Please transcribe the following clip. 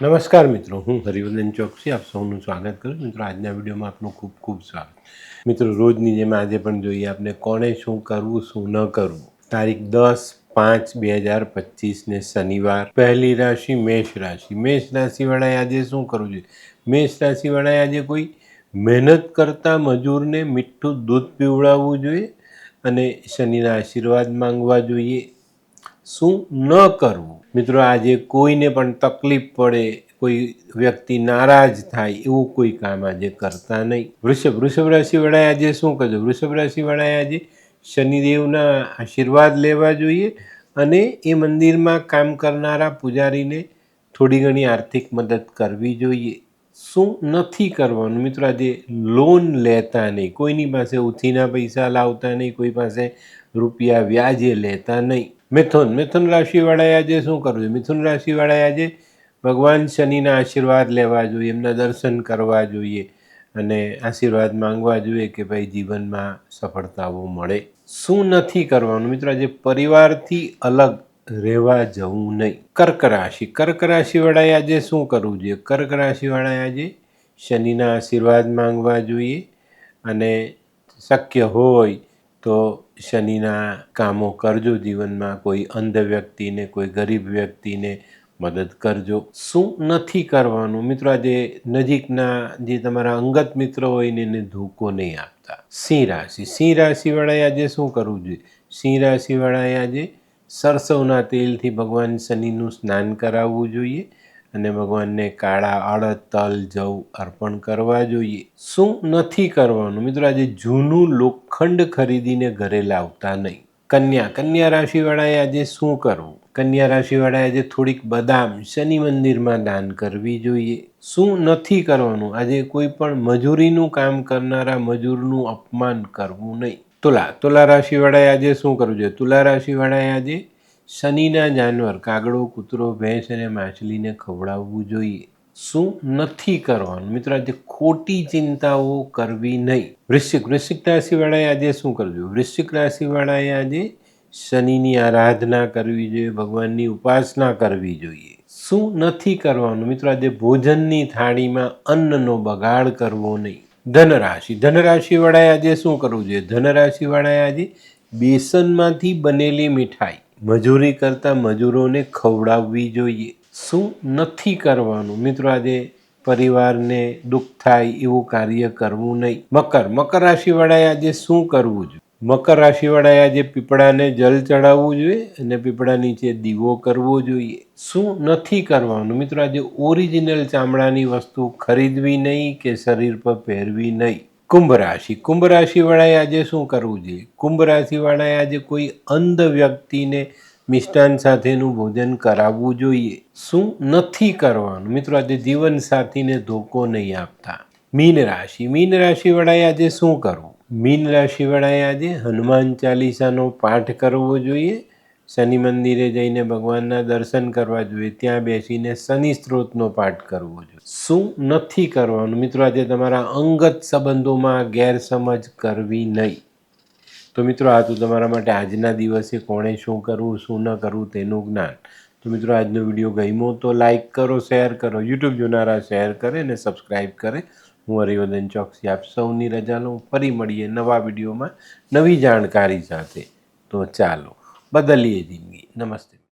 નમસ્કાર મિત્રો, હું હરિવર્ધન ચોકસી, આપ સૌનું સ્વાગત કરું. મિત્રો, આજના વિડીયોમાં આપનું ખૂબ ખૂબ સ્વાગત. મિત્રો, રોજની જેમ આજે પણ જોઈએ આપણે કોણે શું કરવું, શું ન કરવું. તારીખ દસ પાંચ બે હજાર પચીસને શનિવાર, પહેલી રાશિ મેષ રાશિ. મેષ રાશિવાળાએ આજે શું કરવું જોઈએ? મેષ રાશિવાળાએ આજે કોઈ મહેનત કરતા મજૂરને મીઠું દૂધ પીવડાવવું જોઈએ અને શનિના આશીર્વાદ માંગવા જોઈએ. શું ન કરવું? મિત્રો, આજે કોઈને પણ તકલીફ પડે, કોઈ વ્યક્તિ નારાજ થાય, એવું કોઈ કામ આજે કરતા નહીં. વૃષભ વૃષભ રાશિવાળાએ આજે શું કરજો વૃષભ રાશિવાળાએ આજે શનિદેવના આશીર્વાદ લેવા જોઈએ અને એ મંદિરમાં કામ કરનારા પૂજારીને થોડી ઘણી આર્થિક મદદ કરવી જોઈએ. શું નથી કરવાનું? મિત્રો, આજે લોન લેતા નહીં. કોઈની પાસે ઉથીના પૈસા લાવતા નહીં, કોઈ પાસે રૂપિયા વ્યાજે લેતા નહીં. મિથુન. મિથુન રાશિવાળાએ આજે શું કરવું? જોઈએ મિથુન રાશિવાળાએ આજે ભગવાન શનિના આશીર્વાદ લેવા જોઈએ, એમના દર્શન કરવા જોઈએ અને આશીર્વાદ માંગવા જોઈએ કે ભાઈ જીવનમાં સફળતાઓ મળે. શું નથી કરવાનું? મિત્રો, આજે પરિવારથી અલગ રહેવા જવું નહીં. કર્ક રાશિ. કર્ક રાશિવાળાએ આજે શું કરવું જોઈએ? કર્ક રાશિવાળાએ આજે શનિના આશીર્વાદ માંગવા જોઈએ અને શક્ય હોય તો શનિના કામો કરજો જીવનમાં. કોઈ અંધ વ્યક્તિને, કોઈ ગરીબ વ્યક્તિને મદદ કરજો. શું નથી કરવાનું? મિત્રો, આજે નજીકના જે તમારા અંગત મિત્રો હોય એને ધોકો નહીં આપતા. સિંહ રાશિ. સિંહ રાશિવાળાએ આજે શું કરવું જોઈએ? સિંહ રાશિવાળાએ આજે સરસવના તેલથી ભગવાન શનિનું સ્નાન કરાવવું જોઈએ. અને ભગવાનને કાળા અડદ તલ જવ અર્પણ કરવા જોઈએ. શું નથી કરવાનું? મિત્રો, આજે જૂનું લોખંડ ખરીદીને ઘરે લાવતા નહીં. કન્યા કન્યા રાશિવાળાએ આજે શું કરવું? કન્યા રાશિવાળાએ આજે થોડીક બદામ શનિ મંદિરમાં દાન કરવી જોઈએ. શું નથી કરવાનું? આજે કોઈ પણ મજૂરીનું કામ કરનારા મજૂરનું અપમાન કરવું નહીં. તુલા તુલા રાશિવાળાએ આજે શું કરવું જોઈએ? તુલા રાશિવાળાએ આજે શનિના જાનવર, કાગડો, કૂતરો, ભેંસ અને માછલીને ખવડાવવું જોઈએ. શું નથી કરવાનું? મિત્રો, આજે ખોટી ચિંતાઓ કરવી નહીં. વૃશ્ચિક વૃશ્ચિક રાશિવાળાએ આજે શું કરવું વૃશ્ચિક રાશિવાળાએ આજે શનિની આરાધના કરવી જોઈએ, ભગવાનની ઉપાસના કરવી જોઈએ. શું નથી કરવાનું? મિત્રો, આજે ભોજનની થાળીમાં અન્નનો બગાડ કરવો નહીં. ધનરાશિ, ધનરાશિવાળાએ આજે શું કરવું જોઈએ? ધનરાશિવાળાએ આજે બેસનમાંથી બનેલી મીઠાઈ મજૂરી કરતા મજૂરોને ખવડાવવી જોઈએ. શું નથી કરવાનું? મિત્રો, આજે પરિવારને દુઃખ થાય એવું કાર્ય કરવું નહીં. મકર. મકર રાશિવાળાએ આજે શું કરવું જોઈએ? મકર રાશિવાળાએ આજે પીપળાને જલ ચડાવવું જોઈએ અને પીપળા નીચે દીવો કરવો જોઈએ. શું નથી કરવાનું? મિત્રો, આજે ઓરિજિનલ ચામડાની વસ્તુ ખરીદવી નહીં કે શરીર પર પહેરવી નહીં. કુંભ રાશિ કુંભ રાશિવાળાએ આજે શું કરવું જોઈએ? કુંભ રાશિવાળાએ આજે કોઈ અંધ વ્યક્તિને મિષ્ટાન સાથેનું ભોજન કરાવવું જોઈએ. શું નથી કરવાનું? મિત્રો, આજે જીવન સાથીને ધોકો નહીં આપતા. મીન રાશિ. મીન રાશિવાળાએ આજે શું કરવું? મીન રાશિવાળાએ આજે હનુમાન ચાલીસાનો પાઠ કરવો જોઈએ. શનિ મંદિરે જઈને ભગવાનના દર્શન કરવા જોઈએ, ત્યાં બેસીને શનિ સ્ત્રોતનો પાઠ કરવો જોઈએ. શું નથી કરવાનું? મિત્રો, આજે તમારા અંગત સંબંધોમાં ગેરસમજ કરવી નહીં. તો મિત્રો, આ તો તમારા માટે આજના દિવસે કોણે શું કરવું, શું ન કરવું તેનું જ્ઞાન. તો મિત્રો, આજનો વીડિયો ગમ્યો તો લાઈક કરો, શેર કરો, યુટ્યુબ જોનારા શેર કરે અને સબસ્ક્રાઈબ કરે. હું હરિવર્ધન ચોકસી આપ સૌની રજા લઉં. ફરી મળીએ નવા વિડીયોમાં નવી જાણકારી સાથે. તો ચાલો. બદલીએ જિંદગી નમસ્તે